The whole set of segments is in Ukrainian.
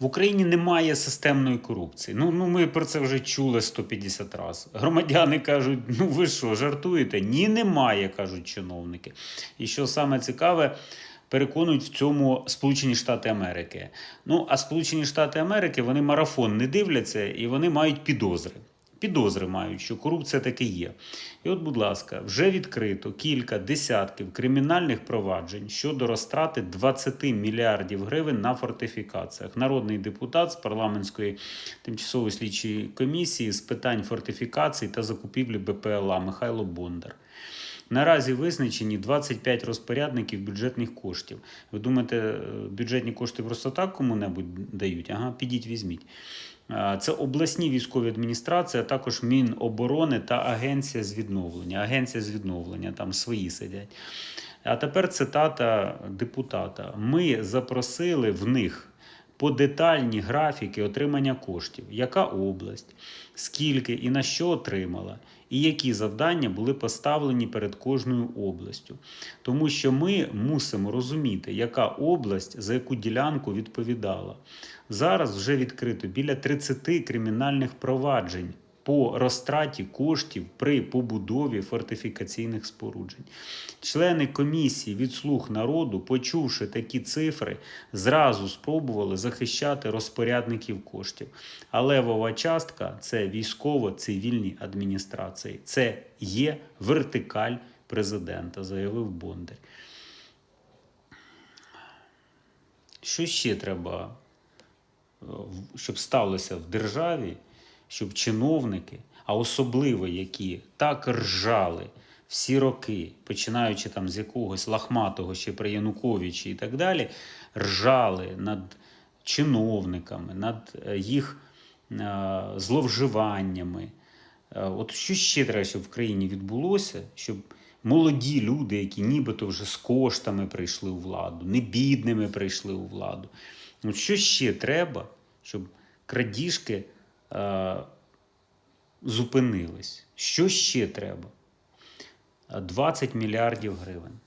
В Україні немає системної корупції. Ну, ну ми про це вже чули 150 разів. Громадяни кажуть: ну ви що, жартуєте? Ні, немає, кажуть чиновники. І що саме цікаве, переконують в цьому Сполучені Штати Америки. Ну, а Сполучені Штати Америки вони марафон не дивляться і вони мають підозри. Підозри мають, що корупція таки є. І от, будь ласка, вже відкрито кілька десятків кримінальних проваджень щодо розтрати 20 мільярдів гривень на фортифікаціях. Народний депутат з парламентської тимчасової слідчої комісії з питань фортифікацій та закупівлі БПЛА Михайло Бондар. Наразі визначені 25 розпорядників бюджетних коштів. Ви думаєте, е, бюджетні кошти просто так кому-небудь дають? Ага, підіть, візьміть. Це обласні військові адміністрації, а також Міноборони та Агенція з відновлення. Агенція з відновлення, там свої сидять. А тепер цитата депутата: ми запросили в них подетальні графіки отримання коштів, яка область, скільки і на що отримала, і які завдання були поставлені перед кожною областю. Тому що ми мусимо розуміти, яка область за яку ділянку відповідала. Зараз вже відкрито біля 30 кримінальних проваджень по розтраті коштів при побудові фортифікаційних споруджень. Члени комісії від слуг народу, почувши такі цифри, зразу спробували захищати розпорядників коштів. А левова частка це військово-цивільні адміністрації. Це є вертикаль президента, заявив Бондар. Що ще треба, е, щоб сталося в державі, щоб чиновники, а особливо які так ржали всі роки, починаючи там з якогось лахматого ще при Януковичі і так далі, ржали над чиновниками, над е, їх е, зловживаннями. Е, От що ще треба, щоб в країні відбулося, щоб молоді люди, які нібито вже з коштами прийшли у владу, не бідними прийшли у владу. От що ще треба, щоб крадіжки зупинились? Що ще треба? Е, 20 мільярдів гривень.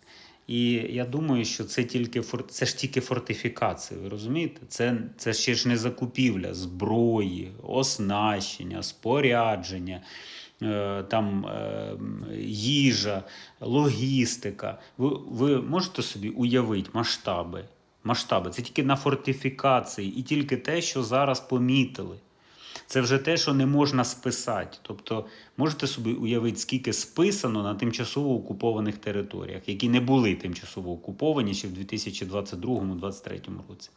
І я думаю, що це тільки це ж тільки фортифікації. Ви розумієте? Це, це ще ж не закупівля зброї, оснащення, спорядження, е, там е, їжа, логістика. Ви, ви можете собі уявити масштаби? Масштаби. Це тільки на фортифікації і тільки те, що зараз помітили. Це вже те, що не можна списати. Тобто, можете собі уявити, скільки списано на тимчасово окупованих територіях, які не були тимчасово окуповані ще в 2022-2023 році.